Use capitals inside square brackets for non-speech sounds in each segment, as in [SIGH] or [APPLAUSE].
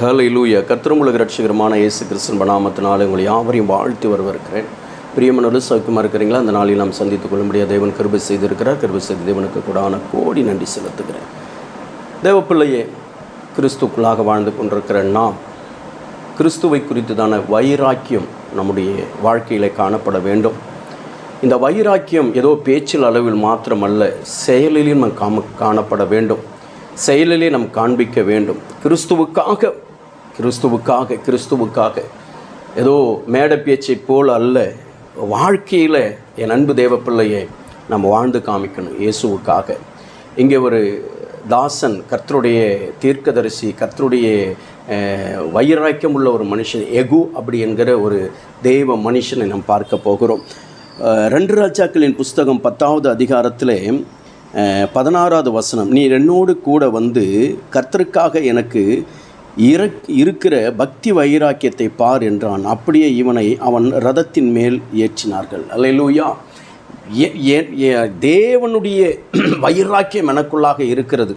ஹalleluya கத்திரமுலக ரட்சகரமான இயேசு கிறிஸ்தன் நாமத்தினாலே உங்களை யாவரையும் வாழ்த்து வருவருக்கிறேன் பிரியமனோடு சௌக்கியமாக இருக்கிறீங்களா? அந்த நாளில் நாம் சந்தித்துக் கொள்ளும்படியா தேவன் கருபை செய்திருக்கிறார். கருபை செய்த தேவனுக்கு கூடான கோடி நன்றி செலுத்துகிறேன். தேவப்பிள்ளையே கிறிஸ்துக்குள்ளாக வாழ்ந்து கொண்டிருக்கிற நாம் கிறிஸ்துவை குறித்ததான வைராக்கியம் நம்முடைய வாழ்க்கையில் காணப்பட வேண்டும். இந்த வைராக்கியம் ஏதோ பேச்சில் அளவில் மாத்திரமல்ல செயலிலே நம் காம காணப்பட வேண்டும். செயலிலே நாம் காண்பிக்க வேண்டும். கிறிஸ்துவுக்காக கிறிஸ்துவுக்காக கிறிஸ்துவுக்காக. ஏதோ மேடை பேச்சை போல் அல்ல வாழ்க்கையில் என் அன்பு தேவப்பிள்ளையை நம்ம வாழ்ந்து காமிக்கணும் இயேசுவுக்காக. இங்கே ஒரு தாசன் கர்த்தருடைய தீர்க்கதரிசி கர்த்தருடைய வைராக்கியம் உள்ள ஒரு மனுஷன் எகு அப்படி என்கிற ஒரு தெய்வ மனுஷனை நாம் பார்க்க போகிறோம். ரெண்டு ராஜாக்களின் புஸ்தகம் பத்தாவது அதிகாரத்தில் பதினாறாவது வசனம் நீ என்னோடு கூட வந்து கர்த்தருக்காக எனக்கு இருக்கிற பக்தி வைராக்கியத்தை பார் என்றான். அப்படியே இவனை அவன் ரதத்தின் மேல் ஏற்றினார்கள். அல்லேலூயா. ஏ- ஏ- தேவனுடைய [CLEARS THROAT] வைராக்கியம் எனக்குள்ளாக இருக்கிறது.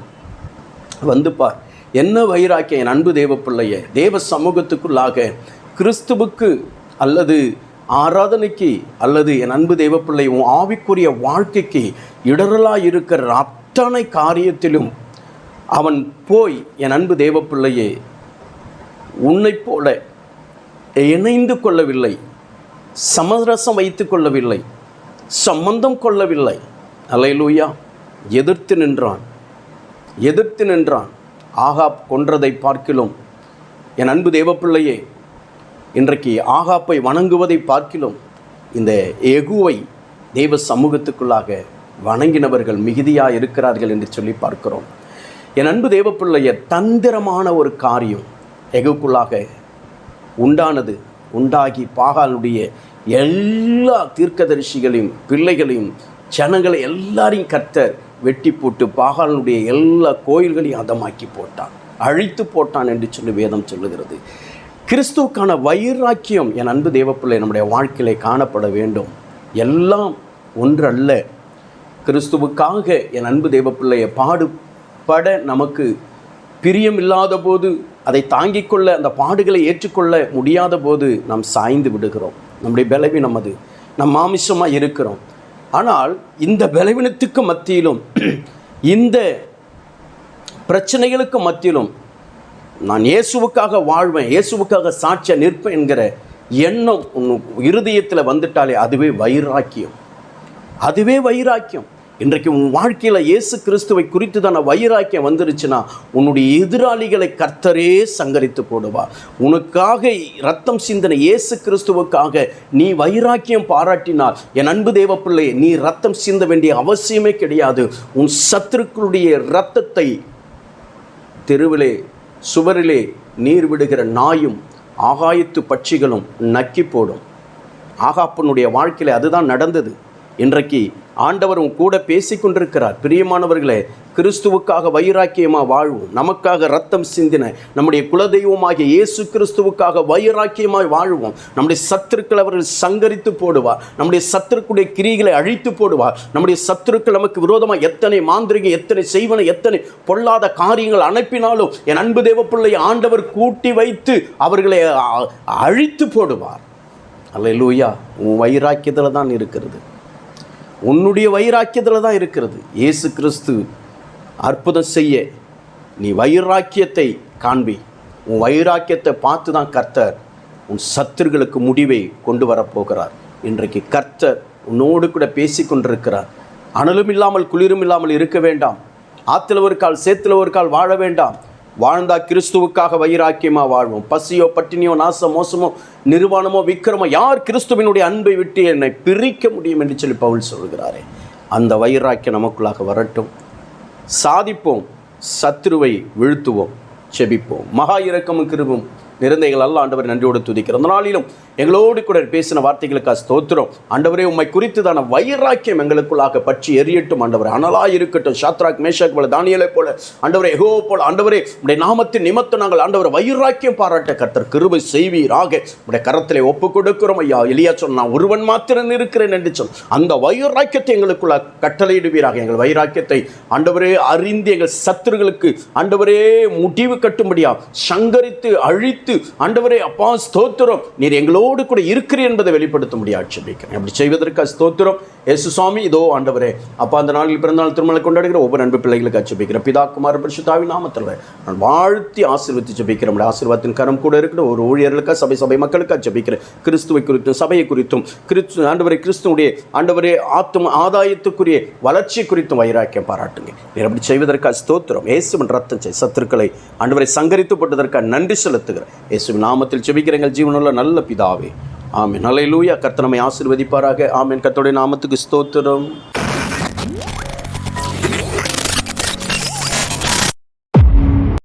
வந்து பார். என்ன வைராக்கியம்? என் அன்பு தேவ பிள்ளைய தேவ சமூகத்துக்குள்ளாக கிறிஸ்துவுக்கு அல்லது ஆராதனைக்கு அல்லது என் அன்பு தேவ பிள்ளை உன் ஆவிக்குரிய வாழ்க்கைக்கு இடரலாக இருக்கிற அத்தனை காரியத்திலும் அவன் போய் என் அன்பு தேவப்பிள்ளையே உன்னைப் போல இணைந்து கொள்ளவில்லை சமரசம் வைத்து கொள்ளவில்லை சம்பந்தம் கொள்ளவில்லை. அலையலூயா எதிர்த்து நின்றான் எதிர்த்து நின்றான். ஆகாப் கொன்றதை பார்க்கிலும் என் அன்பு தேவப்பிள்ளையே இன்றைக்கு ஆகாப்பை வணங்குவதை பார்க்கிலும் இந்த எகுவை தெய்வ சமூகத்துக்குள்ளாக வணங்கினவர்கள் மிகுதியாக இருக்கிறார்கள் என்று சொல்லி பார்க்கிறோம். என் அன்பு தேவப்பிள்ளைய தந்திரமான ஒரு காரியம் எகுக்குள்ளாக உண்டானது உண்டாகி பாகாலுடைய எல்லா தீர்க்கதரிசிகளையும் பிள்ளைகளையும் ஜனங்களை எல்லாரையும் கர்த்தர் வெட்டி போட்டு பாகாலனுடைய எல்லா கோயில்களையும் அதமாக்கி போட்டான். அழித்து போட்டான் என்று சொல்லி வேதம் சொல்லுகிறது. கிறிஸ்துவுக்கான வைராக்கியம் என் அன்பு தேவப்பிள்ளை நம்முடைய வாழ்க்கையிலே காணப்பட வேண்டும். எல்லாம் ஒன்றல்ல. கிறிஸ்துவுக்காக என் அன்பு தேவப்பிள்ளையை பாடு பட நமக்கு பிரியம் இல்லாத போது அதை தாங்கிக் கொள்ள அந்த பாடுகளை ஏற்றுக்கொள்ள முடியாத போது நாம் சாய்ந்து விடுகிறோம். நம்முடைய பலவீனம் அது. நம் மாமிசமாக இருக்கிறோம். ஆனால் இந்த பலவீனத்துக்கு மத்தியிலும் இந்த பிரச்சனைகளுக்கு மத்தியிலும் நான் இயேசுவுக்காக வாழ்வேன் இயேசுவுக்காக சாட்சியாக நிற்பேன் என்கிற எண்ணம் உன் இருதயத்தில் வந்துட்டாலே அதுவே வைராக்கியம். அதுவே வைராக்கியம். இன்றைக்கு உன் வாழ்க்கையில் இயேசு கிறிஸ்துவை குறித்து தான வைராக்கியம் வந்துருச்சுன்னா உன்னுடைய எதிராளிகளை கர்த்தரே சங்கரித்து போடுவார். உனக்காக ரத்தம் சிந்தனை இயேசு கிறிஸ்துவுக்காக நீ வைராக்கியம் பாராட்டினால் என் அன்பு தேவ பிள்ளையே நீ ரத்தம் சிந்த வேண்டிய அவசியமே கிடையாது. உன் சத்துருக்களுடைய ரத்தத்தை தெருவிலே சுவரிலே நீர் விடுகிற நாயும் ஆகாயத்து பட்சிகளும் நக்கி போடும். ஆகாப்பனுடைய வாழ்க்கையில் அதுதான் நடந்தது. இன்றைக்கு ஆண்டவர் உன் கூட பேசிக்கொண்டிருக்கிறார். பிரியமானவர்களே கிறிஸ்துவுக்காக வைராக்கியமாக வாழ்வோம். நமக்காக ரத்தம் சிந்தின நம்முடைய குலதெய்வமாகிய இயேசு கிறிஸ்துவுக்காக வைராக்கியமாய் வாழ்வோம். நம்முடைய சத்துருக்கள் அவர்கள் சங்கரித்து போடுவார். நம்முடைய சத்துருக்குடைய கிரிகளை அழித்து போடுவார். நம்முடைய சத்துருக்கள் நமக்கு விரோதமாக எத்தனை மாந்திரிகம் எத்தனை செய்வன எத்தனை பொல்லாத காரியங்கள் அனுப்பினாலும் என் அன்பு தேவப்பிள்ளை ஆண்டவர் கூட்டி வைத்து அவர்களை அழித்து போடுவார். அல்ல லூயா உன் வைராக்கியத்தில் தான் இருக்கிறது. உன்னுடைய வைராக்கியத்தில் தான் இருக்கிறது. இயேசு கிறிஸ்து அற்புதம் செய்ய நீ வைராக்கியத்தை காண்பி. உன் வைராக்கியத்தை பார்த்து தான் கர்த்தர் உன் சத்துருகளுக்கு முடிவை கொண்டு வரப்போகிறார். இன்றைக்கு கர்த்தர் உன்னோடு கூட பேசி கொண்டிருக்கிறார். அனலும் இல்லாமல் குளிரும் இல்லாமல் இருக்க வேண்டாம். ஆத்தில் ஒரு கால் சேத்துல ஒரு கால் வாழ வேண்டாம். வாழ்ந்தா கிறிஸ்துவுக்காக வைராக்கியமாக வாழ்வோம். பசியோ பட்டினியோ நாச மோசமோ நிர்வாணமோ விக்கிரமோ யார் கிறிஸ்துவினுடைய அன்பை விட்டு என்னை பிரிக்க முடியும் என்று சொல்லி பவுல் சொல்கிறாரே. அந்த வைராக்கியம் நமக்குள்ளாக வரட்டும். சாதிப்போம் சத்ருவை வீழ்த்துவோம் செபிப்போம். மகா இரக்கமும் கிருபும். நிறந்தைகள் அல்ல ஆண்டவர் நன்றியோடு துதிக்கிறோம். அந்த நாளிலும் எங்களோடு கூட பேசின வார்த்தைகளுக்காக ஸ்தோத்திரம். ஆண்டவரே உம்மை குறித்துதான வைராக்கியம் எங்களுக்குள்ளாக பற்றி எரியட்டும். ஆண்டவர் அனலா இருக்கட்டும். சாத்ராக் மேஷாக் போல தானியலை போல ஆண்டவரே எகோ போல ஆண்டவரே உடைய நாமத்தின் நிமித்தம் நாங்கள் ஆண்டவர் வைராக்கியம் பாராட்ட கர்த்தர் கிருபை செய்வீராக. உடைய கரத்திலே ஒப்பு கொடுக்கிறோம் ஐயா. எலியா சொன்ன நான் ஒருவன் மாத்திரம் இருக்கிறேன் என்று சொல். அந்த வைராக்கியத்தை எங்களுக்குள்ள கட்டளையிடுவீராக. எங்கள் வைராக்கியத்தை ஆண்டவரே அறிந்து எங்கள் சத்துருகளுக்கு ஆண்டவரே முடிவு கட்டும்படியா சங்கரித்து அழித்து ஆண்டவரே அப்பா ஸ்தோத்திரம். நீர் எங்களோடு கூட இருக்கிறீர் என்பதை வெளிப்படுத்த முடியாது ஆட்சேபிக்கிறேன் அப்படி செய்வதற்கு ஸ்தோத்திரம். ஏசு சுவாமி இதோ ஆண்டவரே அப்பா அந்த நாளில் பிறந்தநாள் திருமலை கொண்டாடுகிற ஒவ்வொரு அன்பு பிள்ளைகளுக்கு ஆட்சேபிக்கிறேன் பிதா குமார பரிசுத்தாவி நாமத்தில் நான் வாழ்த்தி ஆசீர்வதித்து ஜெபிக்கிறேன். நம்முடைய ஆசீர்வாதத்தின் கரம் கூட இருக்கிற ஒரு ஊழியர்களுக்காக சபை சபை மக்களுக்காக ஜெபிக்கிறேன். கிறிஸ்துவை குறித்தும் சபையை குறித்தும் கிறிஸ்து ஆண்டவரை கிறிஸ்துவனுடைய ஆண்டவரே ஆத்தும ஆதாயத்துக்குரிய வளர்ச்சி குறித்தும் வைராக்கியம் பாராட்டுங்க. நீர் அப்படி செய்வதற்காக ஸ்தோத்திரம். இயேசுவின் ரத்தம் செய் சத்துருக்களை ஆண்டவரை சங்கரித்து போட்டதற்காக நன்றி செலுத்துகிறேன். இயேசு நாமத்தில் செபிக்கிறங்கள். ஜீவனுள்ள நல்ல பிதாவே. ஆமென். நல்ல லூயா கர்த்தனமை ஆசிர்வதிப்பாராக. ஆமென். கத்தோடைய நாமத்துக்கு ஸ்தோத்திரம்.